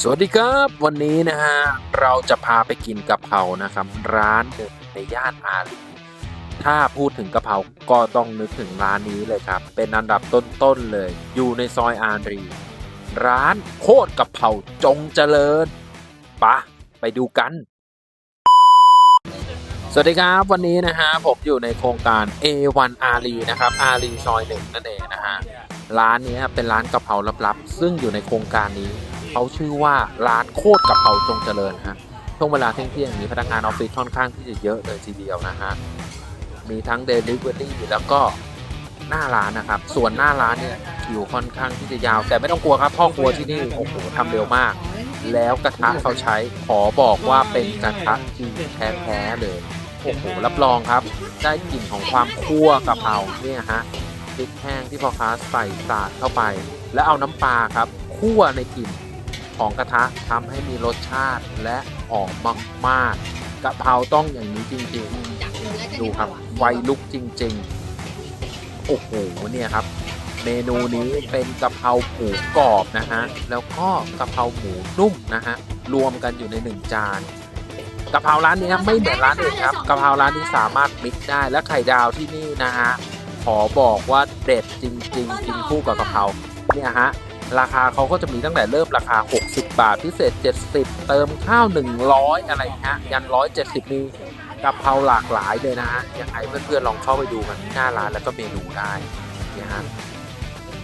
สวัสดีครับวันนี้นะฮะเราจะพาไปกินกะเพรานะครับร้านหนึ่งในย่านอารีถ้าพูดถึงกะเพราก็ต้องนึกถึงร้านนี้เลยครับ เป็นอันดับต้นๆเลย อยู่ในซอยอารีร้านโคตรกะเพราจงเจริญปะไปดูกัน สวัสดีครับวันนี้นะฮะผมอยู่ในโครงการ A1 อารีนะครับอารีซอยหนึ่งนั่นเองนะฮะร้านนี้เป็นร้านกะเพราลับๆ ซึ่งอยู่ในโครงการนี้ เขาชื่อว่าร้านโคตรกะเพราจงเจริญฮะช่วงเวลาเที่ยงๆอย่างนี้พนักงานออฟฟิศค่อนข้างที่จะเยอะเลยทีเดียวนะฮะมีทั้งเดลิเวอรี่แล้วก็หน้าร้านนะครับ ส่วนหน้าร้านเนี่ยคิวค่อนข้างที่จะยาว แต่ไม่ต้องกลัวครับพ่อครัวที่นี่โอ้โหทำเร็วมาก แล้วกระทะเขาใช้ขอบอกว่าเป็นกระทะจีนแท้ๆเลยโอ้โหรับรองครับ ได้กลิ่นของความคั่วกะเพราเนี่ยฮะพริกแห้งที่พ่อค้าใส่สาดเข้าไป แล้วเอาน้ำปลาครับคั่วในกลิ่น ของกระทะทำให้มีรสชาติและหอมมากๆกะเพราต้องอย่างนี้จริงๆ ดูครับไฟลุกจริงๆ โอ้โหเนี่ยครับ เมนูนี้เป็นกะเพราหมูกรอบนะฮะ แล้วก็กะเพราหมูนุ่มนะฮะ รวมกันอยู่ในหนึ่งจานกะเพราร้านนี้ไม่เหมือนร้านอื่นครับกะเพราร้านนี้สามารถมิกซ์ได้และไข่ดาวที่นี่นะฮะขอบอกว่าเด็ดจริง ๆ กินคู่กับกะเพราเนี่ยฮะ ราคาเขาก็จะมีตั้งแต่เริ่มราคา 60 บาทพิเศษ 70 เติมข้าว 100 อะไรฮะยัน 170มีกะเพราหลากหลายเลยนะฮะยังไงเพื่อนๆลองเข้าไปดูกันที่หน้าร้านแล้วก็เมนูได้เนี่ยฮะ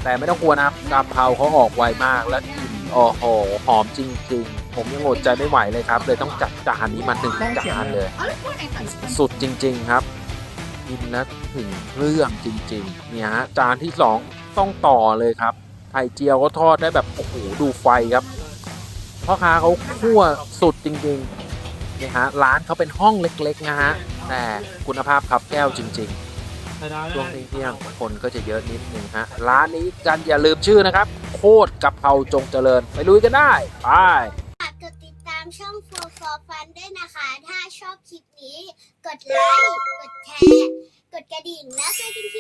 แต่ไม่ต้องกลัวนะครับกะเพราเขาออกไวมากและกลิ่นโอ้โหหอมจริงๆ ผมยังอดใจไม่ไหวเลยครับ เลยต้องจัดจานนี้มาหนึ่งจานเลย สุดจริง ๆครับกินแล้วถึงเครื่องจริงๆเนี่ยฮะจานที่สองต้องต่อเลยครับ ไข่เจียวก็ทอดได้แบบโอ้โหดูไฟครับพ่อค้าเขาคั่วสุดจริงๆนี่ฮะร้านเขาเป็นห้องเล็กๆนะฮะแต่คุณภาพครับแก้วจริง ๆ ช่วงเที่ยงคนก็จะเยอะนิดนึงฮะร้านนี้กันอย่าลืมชื่อนะครับ โคตรกะเพราจงเจริญ ไปลุยกันได้ไปฝากกดติดตามช่อง For for Fun ด้วยนะคะ ถ้าชอบคลิปนี้ กดไลค์กดแชร์กดกระดิ่งแล้วเจอกันค